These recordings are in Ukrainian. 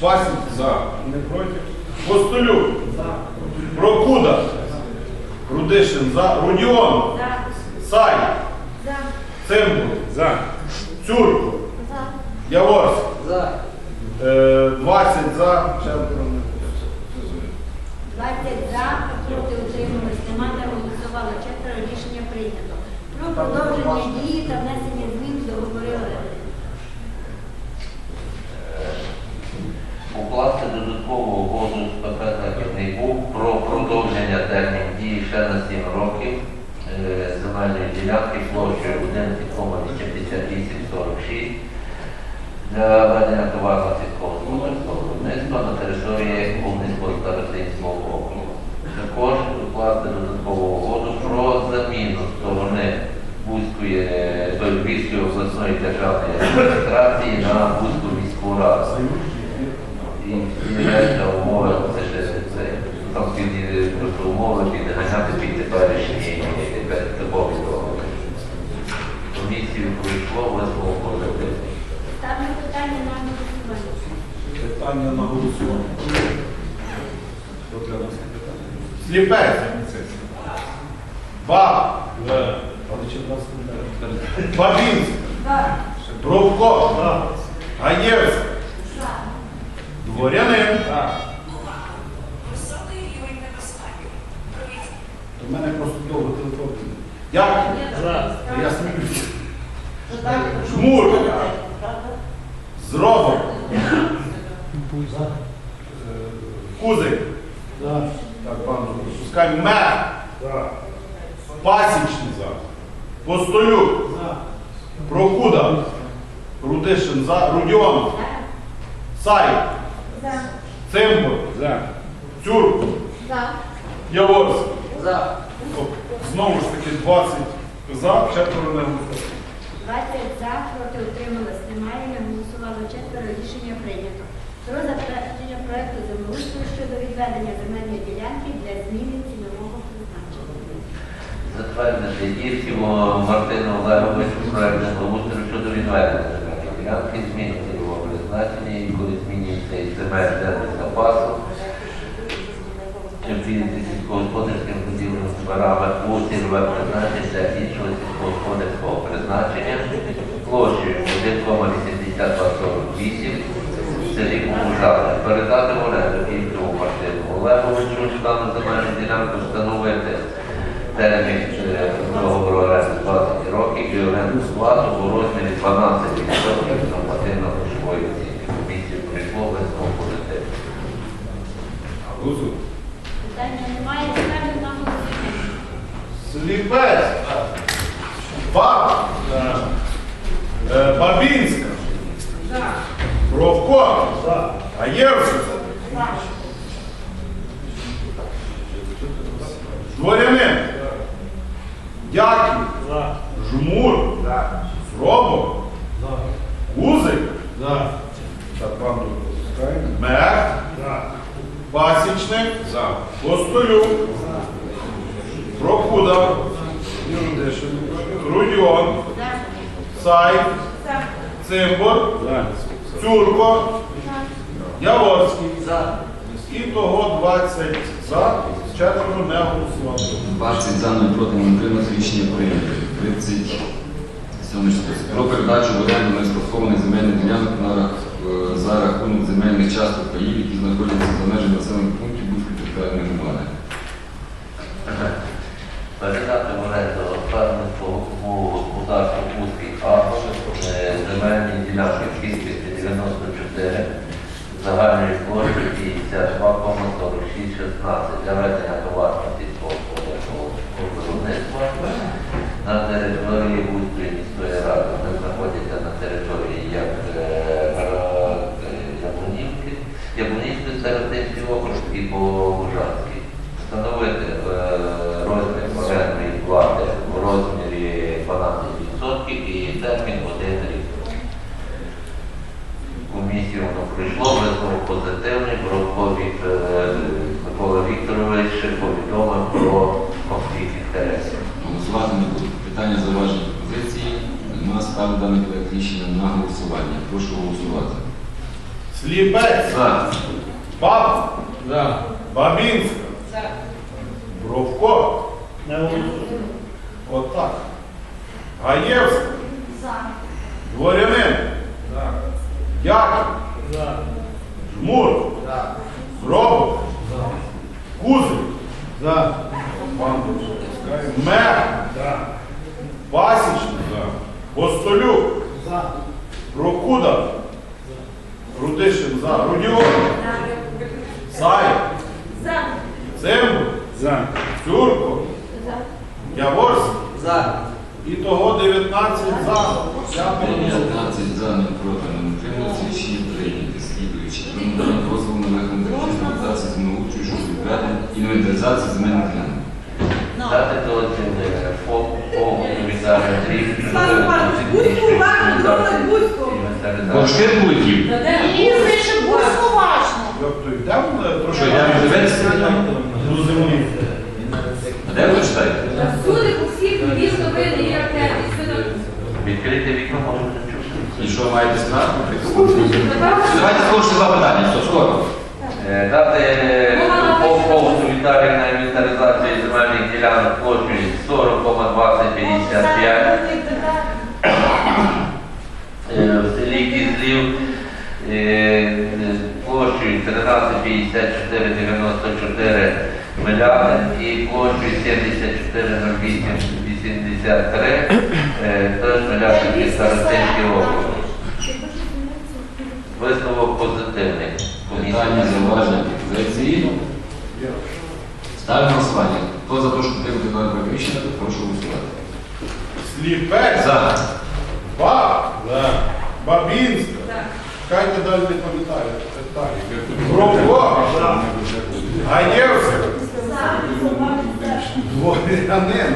Васін за. Не проти. Постолюк. Прокуда. Рудишин за. Рудіон. Сай. Цимбур. За. Цюрко. Яворськ. Е, 20 за. Четверо не проти. 20 за, проти утримались, нема не голосувало. Четверо рішення прийнято. Про продовження дії та внесення змін до договору оренди. Укласти додаткову угоду з ПП «Західний Буг» про продовження термін дії ще на 7 років е, земельної ділянки площею 11,8846 ведення товарного сільського господарського виробництва на території Волинського старостинського округу. Також укласти додаткову угоду про заміну сторони Бузької, е, Львівської обласної державної адміністрації на Бузьку міську раду. І і умови, це ще це, там під просто умови підганяти під теперішні договори. Комісію пройшло, позитивний. Ставлю питання на голосування. Питання на голосування. Сліпець. Баб. Бабінськ. Бровко. Гаєвськ. Дворянин. Високий рівень небезпеки. Провідь У мене просто довго телефон. Дякую. Я сміюся. Жмур. Зробок. Кузик. Так, банку пропускаємо. Мер. Пасічний за. Постолюк. Прокуда. Рудишин за. Рудьон. Сай. Цимбур. За. Тюрк. За. Знову ж таки 20 за, четверо не голосували. 20 за, проти утрималось, немає, не голосувало четверо, рішення прийнято. Про затвердження проекту землеустрою щодо відведення земельної ділянки для зміни цінового призначення. Затвердити Ірківу Мартину Олеговичу проект землеустрою щодо відведення ділянки, зміни цільового призначення, і коли змінюється із земель землі запасу, під сільськогосподарським поділеним збирами у цільове призначення для іншого сільськогосподарського призначення площею 1,8248 в селі Кумужали. Передати в оренду Ірківу Мартину Олеговичу дану земельну ділянку встановити термін договору оренди 20 років і оренду плату у розмірі 12% нормативно-грошової оцінки. Комісію прийшло висновок позитивний. Голосуй. Питання немає, ставлю на голосування. Сліпець. Баб. Е, Бабінська. Бровко. Аєвська. Дворянин. Дяків. Жмур. Банду пропускаємо. Мер. Пасічник. Постолюк. Прокуда. Рудьон. Сай. Цимбор. Цюрко. Яворський. І того 20 за, четверо не голосували. 20 за, 0 проти, не утрималось, рішення прийнято. 37 список. Про передачу в оренду неспадкованих земельних ділянок на, рах- е, за рахунок земельних часток паїв, які знаходяться за межами населених пунктів Бузької територіальної громади. Передати в оренду фермерському господарству Пузький Агро е, земельні ділянки в кількості 94 загальної площі 52,4616 для ведення товарного сільського господарського виробництва на території Бузької міської ради. Вони знаходяться на території як е, Гара- е, Яблунівки, Яблунівський старостинський округ і Богужанський. Встановити е, розмір орендної плати у розмірі 12% і термін один рік. Комісію воно пройшло, висновок позитивний, Віктор, е, Микола Вікторович повідомив про конфлікт інтересів. Голосувати не будуть. Питання зауважені позиції. Нема ставлю даний проект рішення на голосування. Прошу голосувати. Сліпець. За. Баб. За. Бабінська. За. Бровко. Не голосує. Отак. Гаєвська. За. Дворянин. Дяків. За. Жмур. Зробок. Кузик. За. Мер. За. Пасічник. Постолюк. За. Прокуда. Рудишин за. Рудіон. За. Цимбу. За. Цюрко, За. Яворський. За. І того 19 за. Дякую. І що маєте сказати? Давайте скорше два питання, що скоро. Дати повністю літарі на інвентаризацію земельних ділянок площі 40,2055 е, в селі Кізлів е, площею 13,5494 мільярди і площею 7408 273 Кришмилятинський Старостинський округ. Висновок позитивний. Питання зауваження пропозиції. Ставимо голосування. Хто за те, що підтримати дане приміщення, прошу голосувати. Сліпець. За. Баб. За. Бабінська. Катя далі не пам'ятає. Брово. Гаєвська. Дворянин.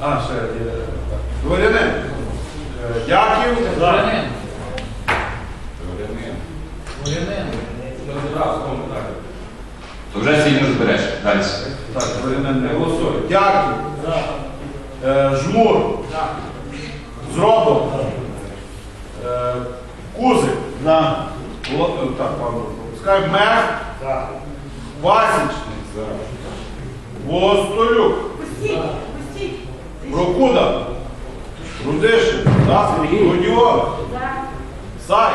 А, ще є. Дворянин. Е, Дяків. За. То вже сильно збереш. Далі. Так, дворянин не голосує. Дяків. Е, Жмур. Зробок. Е, Кузик. Так, пропускай. Мер. За. Востолюк. Пустіть, пустіть. Прокуда. Рудишин. Родіон. Сай.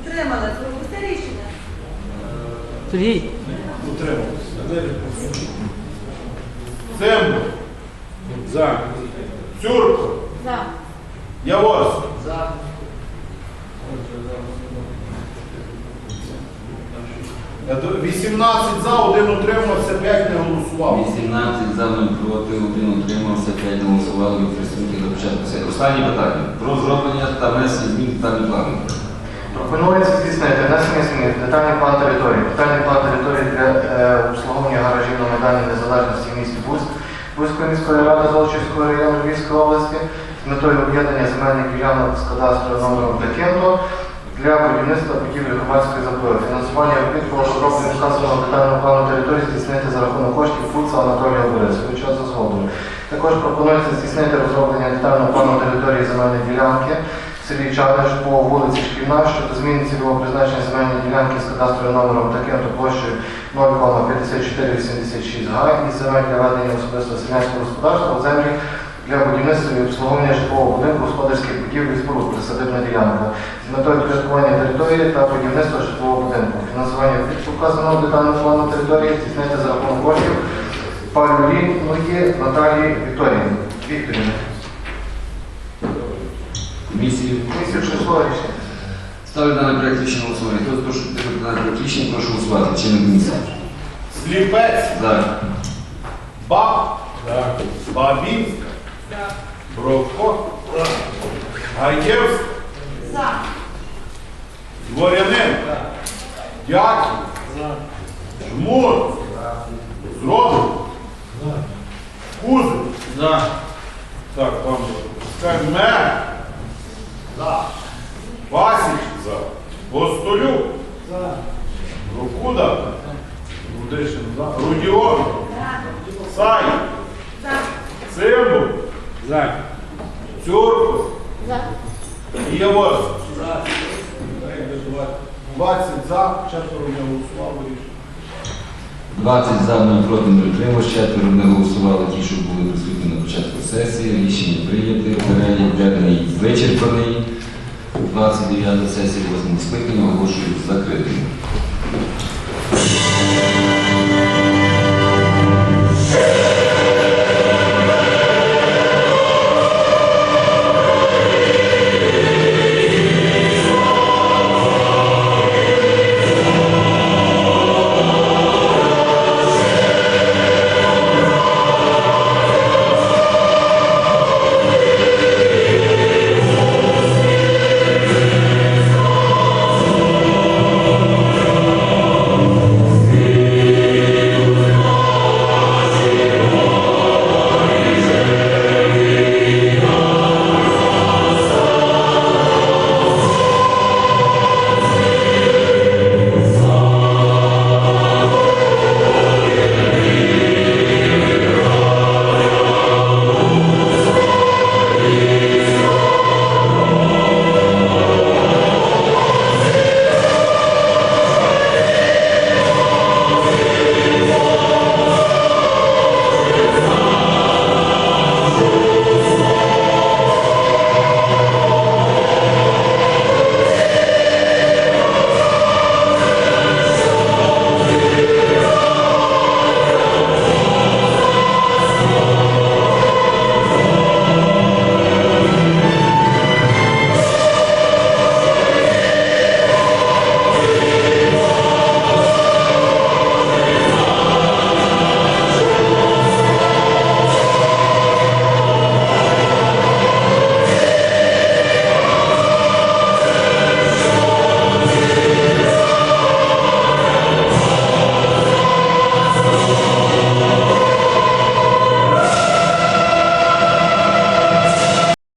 Утримали, зробите рішення. Сергій. Утримався. Цимбу. За. Цюрко. За. Яворський. До- 18 за, один утримався, 5 не голосував. 18 за, 0 проти, 1 утримався, 5 голосували від представників до. Останнє питання. Про зроблення та внесення змін в детальний план. Пропонується здійснити внесення змін детальний план території. Детальний план території для е, обслуговування гаражів на Майдані Незалежності в місті Буськ, Бузької міської ради Золочівського району Львівської області з метою об'єднання земельних ділянок з кадастровим номером Декенто для будівництва будівлі громадської забудови. Фінансування робіт по розробленню вказаного детального плану території здійснити за рахунок коштів Фуца Анатолія Борисовича. Також пропонується здійснити розроблення детального плану території земельної ділянки в селі Чадиш по вулиці Шкільна щодо зміни цільового призначення земельної ділянки з кадастровим номером таким-то площею 0,5486 га із земель для ведення особистого селянського господарства в землі для будівництва і обслуговування житлового будинку, господарських будівель і споруд присадибна ділянка з метою підпорядкування території та будівництва житлового будинку. Фінансування від указаного детального плану території здійснити за рахунок коштів Павліної Наталії Вікторівни. Вікторівни. Комісію. Місяць число рішення. Ставлю даний проект рішення на голосування. Хто за підтримати даний проект рішення, прошу голосувати. Члени комісії. Сліпець. За. Баб. Бабінська. Бровко. Гаєвська. За. Дворянин. Дяків. Жмур. Зробок. Кузик. За. Так, пан Пускай мер. За. Васіч. За. Постолюк. За. Рукуда. Рудишин. За. Рудіон. Сай. За. Цимбу. За. Цюркус. За. Євос. 20 за, четверо не голосували. Рішення. 20 за, 0 проти, не отримав, четверо не голосували ті, що були присутні на початку сесії. Рішення прийняте. Перелік денний вичерпаний. 29 сесія 8 скликання оголошую закритим.